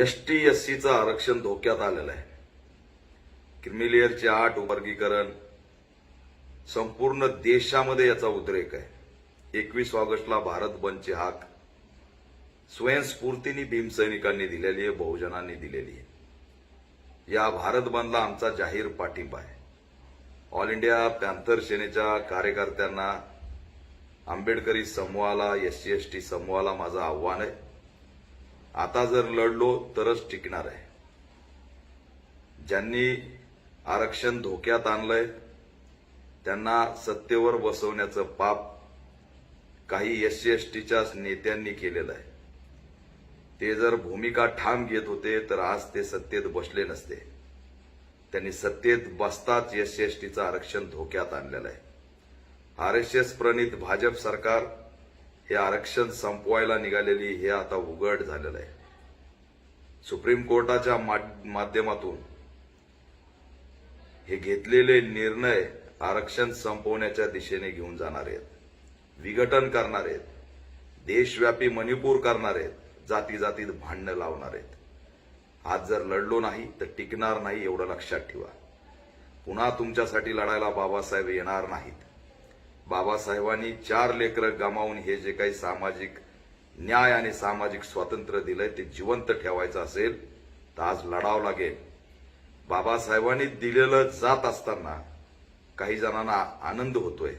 S T S सीचं आरक्षण धोक्यात आलेलं आहे. क्रिमिलियरचे आठ वर्गीकरण संपूर्ण देशामध्ये याचा उद्रेक आहे. एकवीस ऑगस्टला भारत बंदचे हाक स्वयंस्फूर्तीने भीमसैनिकांनी दिलेली आहे बहुजनांनी दिलेली आहे. या भारत बंदला आमचा जाहीर पाठिंबा आहे. ऑल इंडिया पॅन्थर सेनेच्या कार्यकर्त्यांना आंबेडकरी समूहाला एस सी एस टी समूहाला माझं आव्हान आहे. आता जर लढलो तरच टिकणार आहे. ज्यांनी आरक्षण धोक्यात आणलंय त्यांना सत्तेवर बसवण्याचं पाप काही एस सी एस टीच्या नेत्यांनी केलेलं आहे. ते जर भूमिका ठाम घेत होते तर आज ते सत्तेत बसले नसते. त्यांनी सत्तेत बसताच एस सी एस टीचं आरक्षण धोक्यात आणलेलं आहे. आर एस एस प्रणित भाजप सरकार हे आरक्षण संपवायला निघालेली हे आता उघड झालेलं आहे. सुप्रीम कोर्टाच्या मा- माध्यमातून हे घेतलेले निर्णय आरक्षण संपवण्याच्या दिशेने घेऊन जाणार आहेत. विघटन करणार आहेत. देशव्यापी मणिपूर करणार आहेत. जाती जातीत भांडणं लावणार आहेत. आज जर लढलो नाही तर टिकणार नाही एवढं लक्षात ठेवा. पुन्हा तुमच्यासाठी लढायला बाबासाहेब येणार नाहीत. बाबासाहेबांनी चार लेकरं गमावून हे जे काही सामाजिक न्याय आणि सामाजिक स्वातंत्र्य दिलंय ते जिवंत ठेवायचं असेल तर आज लढावं लागेल. बाबासाहेबांनी दिलेलं जात असताना काही जणांना आनंद होतोय.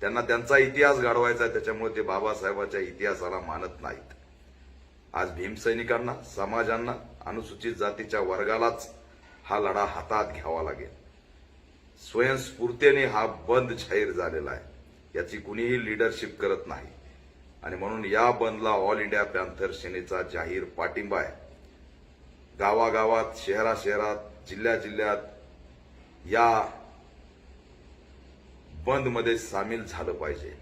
त्यांना त्यांचा इतिहास घडवायचा आहे त्याच्यामुळे ते बाबासाहेबाच्या इतिहासाला मानत नाहीत. आज भीमसैनिकांना समाजांना अनुसूचित जातीच्या वर्गालाच हा लढा हातात घ्यावा लागेल. स्वयंस्फूर्तीने हा बंद जाहीर झालेला आहे. याची कुणीही लिडरशिप करत नाही. आणि म्हणून या बंदला ऑल इंडिया पॅन्थर सेनेचा जाहीर पाठिंबा आहे. गावागावात शहरा शहरात जिल्ह्या जिल्ह्यात या बंदमध्ये सामील झालं पाहिजे.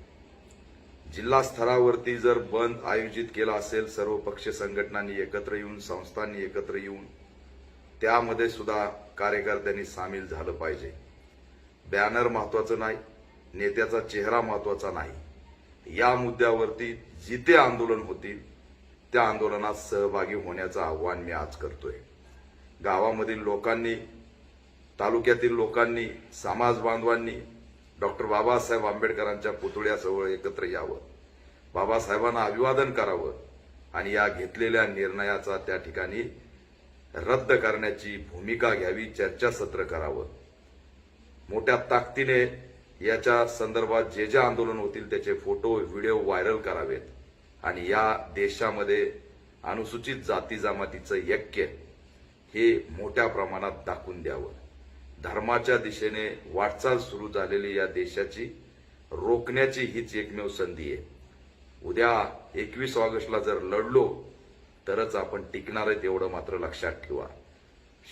जिल्हा स्तरावरती जर बंद आयोजित केला असेल सर्व पक्ष संघटनांनी एकत्र येऊन संस्थांनी एकत्र येऊन त्यामध्ये सुद्धा कार्यकर्त्यांनी सामील झालं पाहिजे. बॅनर महत्वाचं नाही नेत्याचा चेहरा महत्त्वाचा नाही. या मुद्द्यावरती जिथे आंदोलन होतील त्या आंदोलनात सहभागी होण्याचं आव्हान मी आज करतोय. गावामधील लोकांनी तालुक्यातील लोकांनी समाज बांधवांनी डॉक्टर बाबासाहेब आंबेडकरांच्या पुतळ्याजवळ एकत्र यावं. बाबासाहेबांना अभिवादन करावं आणि या घेतलेल्या निर्णयाचा त्या ठिकाणी रद्द करण्याची भूमिका घ्यावी चर्चासत्र करावं. मोठ्या ताकदीने याच्या संदर्भात जे जे आंदोलन होतील त्याचे फोटो व्हिडिओ व्हायरल करावेत. आणि या देशामध्ये अनुसूचित जाती जमातीचं ऐक्य हे मोठ्या प्रमाणात दाखवून द्यावं. धर्माच्या दिशेने वाटचाल सुरू झालेली या देशाची रोखण्याची हीच एकमेव संधी आहे. उद्या एकवीस ऑगस्टला जर लढलो तरच आपण टिकणार आहे तेवढं मात्र लक्षात ठेवा.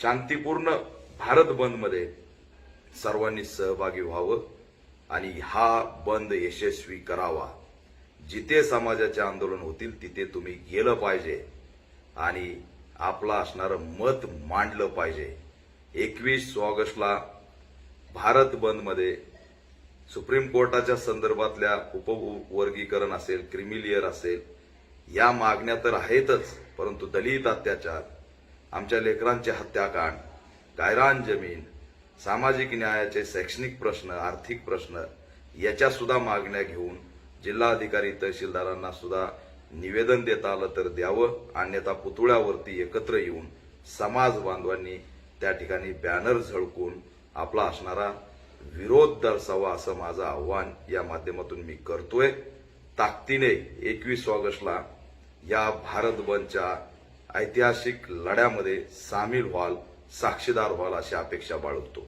शांतीपूर्ण भारत बंदमध्ये सर्वांनी सहभागी व्हावं आणि हा बंद यशस्वी करावा. जिथे समाजाचे आंदोलन होतील तिथे तुम्ही गेलं पाहिजे आणि आपलं असणारं मत मांडलं पाहिजे. एकवीस ऑगस्टला भारत बंदमध्ये सुप्रीम कोर्टाच्या संदर्भातल्या उपवर्गीकरण असेल क्रिमिलियर असेल या मागण्या तर आहेतच परंतु दलित अत्याचार आमच्या लेकरांचे हत्याकांड गायरान जमीन सामाजिक न्यायाचे शैक्षणिक प्रश्न आर्थिक प्रश्न याच्या सुद्धा मागण्या घेऊन जिल्हाधिकारी तहसीलदारांना सुद्धा निवेदन देता आलं तर द्यावं. अन्यथा पुतळ्यावरती एकत्र येऊन समाज बांधवांनी त्या ठिकाणी बॅनर झळकून आपला असणारा विरोध दर्शावा असं माझं आव्हान या माध्यमातून मी करतोय. ताकदीने एकवीस ऑगस्टला या भारत बंदच्या ऐतिहासिक लढ्यामध्ये सामील व्हाल साक्षीदार व्हाल अशी अपेक्षा बाळगतो.